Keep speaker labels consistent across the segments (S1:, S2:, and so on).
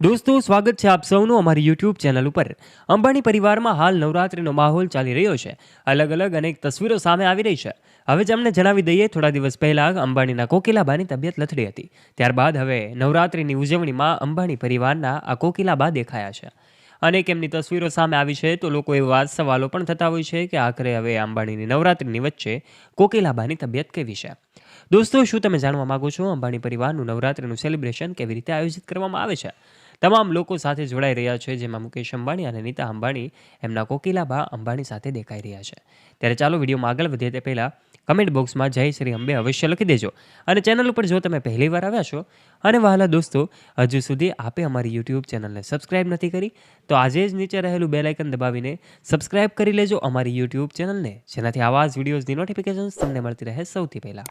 S1: દોસ્તો, સ્વાગત છે આપ સૌનું અમારી યુટ્યુબ ચેનલ ઉપર. અંબાણી પરિવારમાં હાલ નવરાત્રિનો માહોલ ચાલી રહ્યો છે. અલગ અલગ અનેક તસવીરો સામે આવી રહી છે. હવે જેમને જણાવી દઈએ, થોડા દિવસ પહેલા અંબાણીના કોકિલાબાની તબિયત લથડી હતી. ત્યારબાદ હવે નવરાત્રિની ઉજવણીમાં અંબાણી પરિવારના આ કોકિલાબા દેખાયા છે. અનેક એમની તસવીરો સામે આવી છે, તો લોકો એવા સવાલો પણ થતા હોય છે કે આખરે હવે અંબાણીની નવરાત્રિની વચ્ચે કોકિલાબાની તબિયત કેવી છે? દોસ્તો, શું તમે જાણવા માગો છો? અંબાણી પરિવારનું નવરાત્રિનું સેલિબ્રેશન કેવી રીતે આયોજિત કરવામાં આવે છે? તમામ લોકો સાથે જોડાઈ રહ્યા છે, જેમાં મુકેશ અંબાણી અને નીતા અંબાણી એમના કોકિલાબા અંબાણી સાથે દેખાઈ રહ્યા છે. ત્યારે ચાલો વિડીયોમાં આગળ વધીએ તે પહેલાં કમેન્ટ બોક્સમાં જય શ્રી અંબે અવશ્ય લખી દેજો. અને ચેનલ ઉપર જો તમે પહેલી વાર આવ્યા છો, અને વહાલા દોસ્તો, હજુ સુધી આપે અમારી યુટ્યુબ ચેનલને સબસ્ક્રાઇબ નથી કરી, તો આજે જ નીચે રહેલું બેલાઇકન દબાવીને સબસ્ક્રાઇબ કરી લેજો અમારી યુટ્યુબ ચેનલને જેનાથી આવા જ વિડીયોઝની નોટિફિકેશન્સ તમને મળતી રહે સૌથી પહેલાં.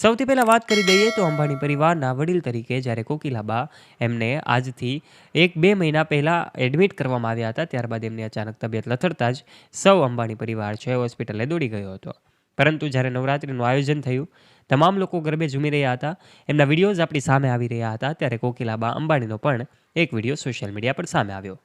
S1: સૌથી પહેલાં વાત કરી દઈએ તો અંબાણી પરિવારના વડીલ તરીકે જ્યારે કોકિલાબા એમને આજથી એક બે મહિના પહેલાં એડમિટ કરવામાં આવ્યા હતા, ત્યારબાદ એમની અચાનક તબિયત લથડતા જ સૌ અંબાણી પરિવાર છે હોસ્પિટલે દોડી ગયો હતો. પરંતુ જ્યારે નવરાત્રિનું આયોજન થયું, તમામ લોકો ગરબે ઝૂમી રહ્યા હતા, એમના વિડીયોઝ આપણી સામે આવી રહ્યા હતા, ત્યારે કોકિલાબા અંબાણીનો પણ એક વીડિયો સોશિયલ મીડિયા પર સામે આવ્યો.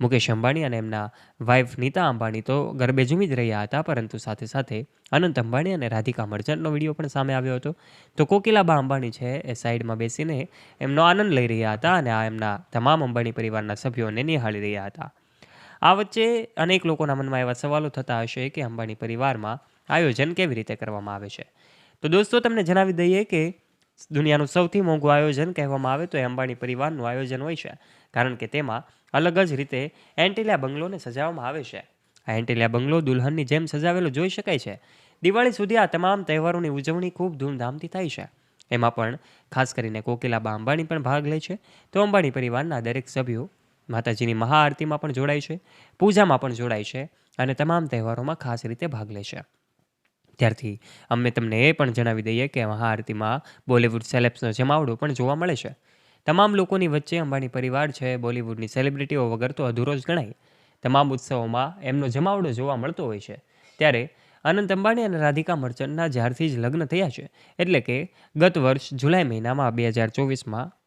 S1: મુકેશ અંબાણી અને એમના વાઇફ નીતા અંબાણી તો ગરબે ઝૂમી જ રહ્યા હતા, પરંતુ સાથે સાથે અનંત અંબાણી અને રાધિકા મર્ચન્ટનો વીડિયો પણ સામે આવ્યો હતો. તો કોકિલાબા અંબાણી છે, એ સાઈડમાં બેસીને એમનો આનંદ લઈ રહ્યા હતા અને આ એમના તમામ અંબાણી પરિવારના સભ્યોને નિહાળી રહ્યા હતા. આ વચ્ચે અનેક લોકોના મનમાં એવા સવાલો થતા હશે કે અંબાણી પરિવારમાં આયોજન કેવી રીતે કરવામાં આવે છે? તો દોસ્તો, તમને જણાવી દઈએ કે દુનિયાનું સૌથી મોંઘું આયોજન કહેવામાં આવે તો એ અંબાણી પરિવારનું આયોજન હોય છે, કારણ કે તેમાં અલગ જ રીતે એન્ટિલિયા બંગલોને સજાવવામાં આવે છે. આ એન્ટિલિયા બંગલો દુલ્હનની જેમ સજાવેલો જોઈ શકાય છે. દિવાળી સુધી આ તમામ તહેવારોની ઉજવણી ખૂબ ધૂમધામથી થાય છે. એમાં પણ ખાસ કરીને કોકિલાબા અંબાણી પણ ભાગ લે છે. તો અંબાણી પરિવારના દરેક સભ્યો માતાજીની મહાઆરતીમાં પણ જોડાય છે, પૂજામાં પણ જોડાય છે અને તમામ તહેવારોમાં ખાસ રીતે ભાગ લે છે. ત્યારથી અમે તમને એ પણ જણાવી દઈએ કે મહાઆરતીમાં બોલિવૂડ સેલેબ્સનો જમાવડો પણ જોવા મળે છે. તમામ લોકોની વચ્ચે અંબાણી પરિવાર છે, બોલિવૂડની સેલિબ્રિટીઓ વગર તો અધૂરો જ ગણાય. તમામ ઉત્સવોમાં એમનો જમાવડો જોવા મળતો હોય છે. ત્યારે અનંત અંબાણી અને રાધિકા મર્ચન્ટના જ્યારથી જ લગ્ન થયા છે. એટલે કે ગત વર્ષ જુલાઈ મહિનામાં બે હજાર ચોવીસમાં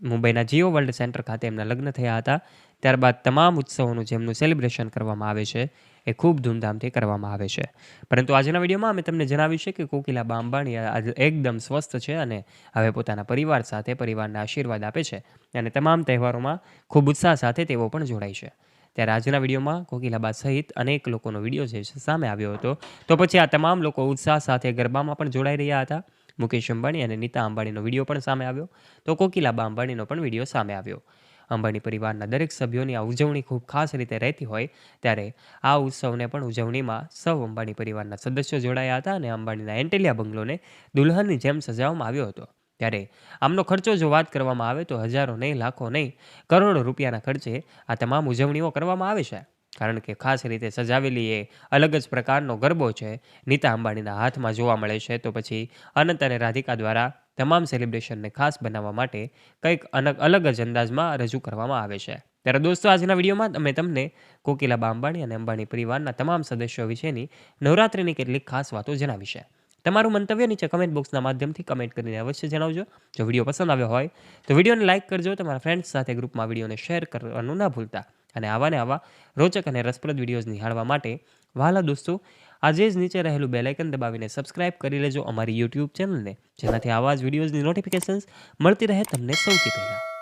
S1: મુંબઈના જીઓ વર્લ્ડ સેન્ટર ખાતે એમના લગ્ન થયા હતા. ત્યારબાદ તમામ ઉત્સવોનું જેમનું સેલિબ્રેશન કરવામાં આવે છે, એ ખૂબ ધૂમધામથી કરવામાં આવે છે. પરંતુ આજના વિડીયોમાં અમે તમને જણાવ્યું છે કે કોકિલા બાંબાણી એકદમ સ્વસ્થ છે અને હવે પોતાના પરિવાર સાથે પરિવારના આશીર્વાદ આપે છે અને તમામ તહેવારોમાં ખૂબ ઉત્સાહ સાથે તેઓ પણ જોડાય છે. ત્યારે આજના વિડીયોમાં કોકિલાબા સહિત અનેક લોકોનો વીડિયો જે સામે આવ્યો હતો. તો પછી આ તમામ લોકો ઉત્સાહ સાથે ગરબામાં પણ જોડાઈ રહ્યા હતા. મુકેશ અંબાણી અને નીતા અંબાણીનો વીડિયો પણ સામે આવ્યો. તો કોકિલાબા અંબાણીનો પણ વીડિયો સામે આવ્યો. અંબાણી પરિવારના દરેક સભ્યોની આ ઉજવણી ખૂબ ખાસ રીતે રહેતી હોય ત્યારે આ ઉત્સવને પણ ઉજવણીમાં સૌ અંબાણી પરિવારના સદસ્યો જોડાયા હતા અને અંબાણીના એન્ટેલિયા બંગલોને દુલ્હનની જેમ સજાવવામાં આવ્યો હતો. ત્યારે આમનો ખર્ચો જો વાત કરવામાં આવે તો હજારો નહીં, લાખો નહીં, કરોડો રૂપિયાના ખર્ચે આ તમામ ઉજવણીઓ કરવામાં આવે છે. કારણ કે ખાસ રીતે સજાવેલી એ અલગ જ પ્રકારનો ગરબો છે. નીતા અંબાણીના હાથમાં જોવા મળે છે. તો પછી અનંત અને રાધિકા દ્વારા તમામ સેલિબ્રેશનને ખાસ બનાવવા માટે કંઈક અલગ અલગ જ અંદાજમાં રજૂ કરવામાં આવે છે. ત્યારે દોસ્તો, આજના વિડીયોમાં અમે તમને કોકિલાબા અંબાણી અને અંબાણી પરિવારના તમામ સદસ્યો વિશેની નવરાત્રિની કેટલીક ખાસ વાતો જણાવી છે. તમારું મંતવ્ય નીચે કમેન્ટ બોક્સના માધ્યમથી કમેન્ટ કરીને અવશ્ય જણાવજો. જો વીડિયો પસંદ આવ્યો હોય તો વિડીયોને લાઇક કરજો. તમારા ફ્રેન્ડ્સ સાથે ગ્રુપમાં વિડીયોને શેર કરવાનું ના ભૂલતા. અને આવા ને આવા રોચક અને રસપ્રદ વિડીયોઝ નિહાળવા માટે વહાલા દોસ્તો, આજે જ નીચે રહેલું બેલાઇકન દબાવીને સબસ્ક્રાઇબ કરી લેજો અમારી યુટ્યુબ ચેનલને જેનાથી આવા જ વિડીયોઝની નોટિફિકેશન્સ મળતી રહે તમને સૌથી પહેલાં.